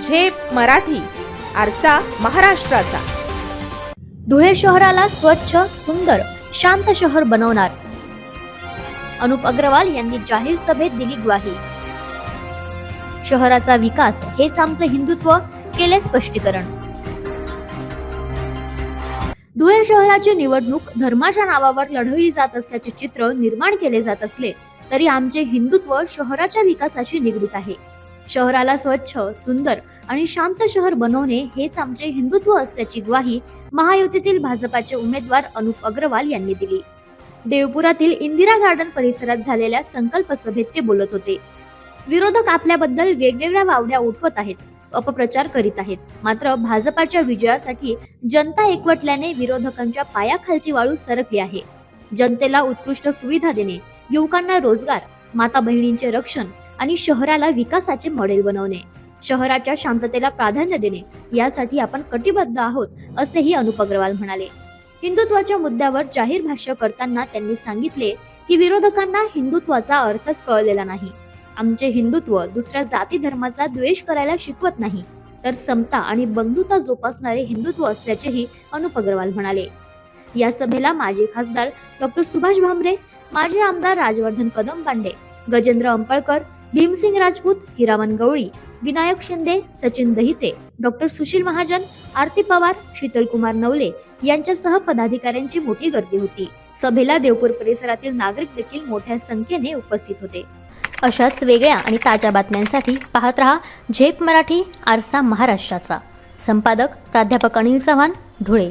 झेप मराठी आरसा महाराष्ट्राचा. धुळे शहराला स्वच्छ सुंदर शांत शहर बनवणार. अनुप अग्रवाल यांनी जाहीर सभेत दिली ग्वाही. शहराचा विकास हेच आमचे हिंदुत्व केले स्पष्टीकरण. धुळे शहराची निवडणूक धर्माच्या नावावर लढवली जात असल्याचे चित्र निर्माण केले जात असले तरी आमचे हिंदुत्व शहराच्या विकासाशी निगडीत आहे. शहराला स्वच्छ सुंदर आणि शांत शहर बनवणे हेच आमचे हिंदुत्व असल्याची ग्वाही महायुतीतील भाजपाचे उमेदवार अनुप अग्रवाल यांनी दिली. देवपुरातील इंदिरा गार्डन परिसरात झालेल्या संकल्प सभेत ते बोलत होते. विरोधक आपल्याबद्दल वेगवेगळ्या वावड्या उठवत आहेत अपप्रचार करीत आहेत. मात्र भाजपाच्या विजयासाठी जनता एकवटल्याने विरोधकांच्या पायाखालची वाळू सरकली आहे. जनतेला उत्कृष्ट सुविधा देणे युवकांना रोजगार माता बहिणींचे रक्षण आणि शहराला विकासाचे मॉडेल बनवणे. शहराच्या शांततेला प्राधान्य देणे यासाठी आपण कटिबद्ध आहोत असेही अनुप अग्रवाल म्हणाले. हिंदुत्वाच्या मुद्द्यावर जाहीर भाष्य करताना त्यांनी सांगितले की विरोधकांना हिंदुत्वाचा अर्थच कळलेला नाही. आमचे हिंदुत्व दुसऱ्या जाती धर्माचा द्वेष करायला शिकवत नाही तर समता आणि बंधुता जोपासणारे हिंदुत्व असल्याचेही अनुप अग्रवाल म्हणाले. या सभेला माजी खासदार डॉक्टर सुभाष भामरे माजी आमदार राजवर्धन कदम पांडे गजेंद्र अंपळकर भीमसिंग राजपूत हिरावन गवळी विनायक शिंदे सचिन दहिते डॉक्टर सुशील महाजन आरती पवार शीतलकुमार नवले यांच्यासह पदाधिकाऱ्यांची मोठी गर्दी होती. सभेला देवपूर परिसरातील नागरिक देखील मोठ्या संख्येने उपस्थित होते. अशाच वेगळ्या आणि ताज्या बातम्यांसाठी पाहत रहा झेप मराठी आरसा महाराष्ट्राचा. संपादक प्राध्यापक अनिल चव्हाण धुळे.